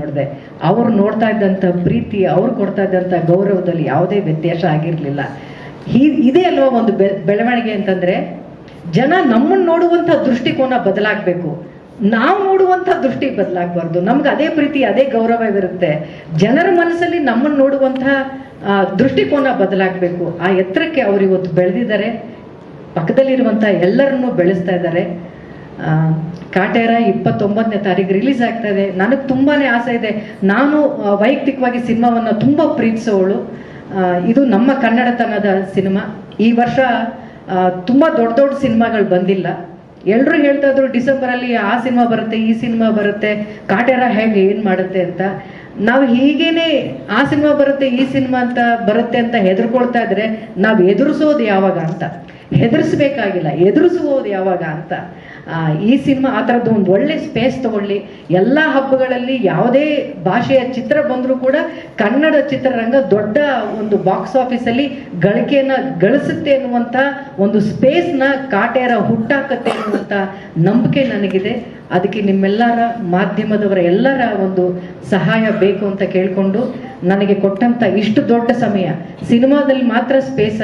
ನೋಡಿದೆ. ಅವ್ರು ನೋಡ್ತಾ ಇದ್ದಂಥ ಪ್ರೀತಿ, ಅವ್ರು ಕೊಡ್ತಾ ಇದ್ದಂಥ ಗೌರವದಲ್ಲಿ ಯಾವುದೇ ವ್ಯತ್ಯಾಸ ಆಗಿರಲಿಲ್ಲ. ಹೀ, ಇದೇ ಅಲ್ವಾ ಒಂದು ಬೆಳವಣಿಗೆ ಅಂತಂದ್ರೆ, ಜನ ನಮ್ಮನ್ನು ನೋಡುವಂಥ ದೃಷ್ಟಿಕೋನ ಬದಲಾಗಬೇಕು. ನಾವು ನೋಡುವಂಥ ದೃಷ್ಟಿ ಬದಲಾಗಬಾರ್ದು. ನಮ್ಗೆ ಅದೇ ಪ್ರೀತಿ, ಅದೇ ಗೌರವವಿರುತ್ತೆ. ಜನರ ಮನಸ್ಸಲ್ಲಿ ನಮ್ಮನ್ನು ನೋಡುವಂಥ ದೃಷ್ಟಿಕೋನ ಬದಲಾಗಬೇಕು. ಆ ಎತ್ತರಕ್ಕೆ ಅವರು ಇವತ್ತು ಬೆಳೆದಿದ್ದಾರೆ. ಪಕ್ಕದಲ್ಲಿರುವಂಥ ಎಲ್ಲರನ್ನೂ ಬೆಳೆಸ್ತಾ ಇದ್ದಾರೆ. ಕಾಟೇರ ಇಪ್ಪತ್ತೊಂಬತ್ತನೇ ತಾರೀಕು ರಿಲೀಸ್ ಆಗ್ತಾ ಇದೆ. ನನಗೆ ತುಂಬಾನೇ ಆಸೆ ಇದೆ. ನಾನು ವೈಯಕ್ತಿಕವಾಗಿ ಸಿನಿಮಾವನ್ನು ತುಂಬ ಪ್ರೀತಿಸೋಳು. ಇದು ನಮ್ಮ ಕನ್ನಡತನದ ಸಿನಿಮಾ. ಈ ವರ್ಷ ತುಂಬ ದೊಡ್ಡ ದೊಡ್ಡ ಸಿನಿಮಾಗಳು ಬಂದಿಲ್ಲ. ಎಲ್ಲರೂ ಹೇಳ್ತಾ ಇದ್ರು ಡಿಸೆಂಬರಲ್ಲಿ ಆ ಸಿನಿಮಾ ಬರುತ್ತೆ, ಈ ಸಿನಿಮಾ ಬರುತ್ತೆ, ಕಾಟೇರ ಹೇಗೆ, ಏನು ಮಾಡುತ್ತೆ ಅಂತ. ನಾವು ಹೀಗೇನೆ, ಆ ಸಿನಿಮಾ ಬರುತ್ತೆ, ಈ ಸಿನಿಮಾ ಅಂತ ಬರುತ್ತೆ ಅಂತ ಹೆದರ್ಕೊಳ್ತಾ ಇದ್ರೆ, ನಾವು ಎದುರಿಸೋದು ಯಾವಾಗ ಅಂತ? ಹೆದರ್ಸ್ಬೇಕಾಗಿಲ್ಲ ಎದುರಿಸುವುದು ಯಾವಾಗ ಅಂತ? ಈ ಸಿನಿಮಾ ಆ ಥರದ್ದು ಒಂದು ಒಳ್ಳೆ ಸ್ಪೇಸ್ ತಗೊಳ್ಳಿ. ಎಲ್ಲ ಹಬ್ಬಗಳಲ್ಲಿ ಯಾವುದೇ ಭಾಷೆಯ ಚಿತ್ರ ಬಂದರೂ ಕೂಡ ಕನ್ನಡ ಚಿತ್ರರಂಗ ದೊಡ್ಡ ಒಂದು ಬಾಕ್ಸ್ ಆಫೀಸಲ್ಲಿ ಗಳಿಕೆಯನ್ನು ಗಳಿಸುತ್ತೆ ಅನ್ನುವಂಥ ಒಂದು ಸ್ಪೇಸ್ನ ಕಾಟೇರ ಹುಟ್ಟಾಕತ್ತೆ ಅನ್ನುವಂಥ ನಂಬಿಕೆ ನನಗಿದೆ. ಅದಕ್ಕೆ ನಿಮ್ಮೆಲ್ಲರ ಮಾಧ್ಯಮದವರ ಎಲ್ಲರ ಒಂದು ಸಹಾಯ ಬೇಕು ಅಂತ ಕೇಳಿಕೊಂಡು ನನಗೆ ಕೊಟ್ಟಂಥ ಇಷ್ಟು ದೊಡ್ಡ ಸಮಯ. ಸಿನಿಮಾದಲ್ಲಿ ಮಾತ್ರ ಸ್ಪೇಸ್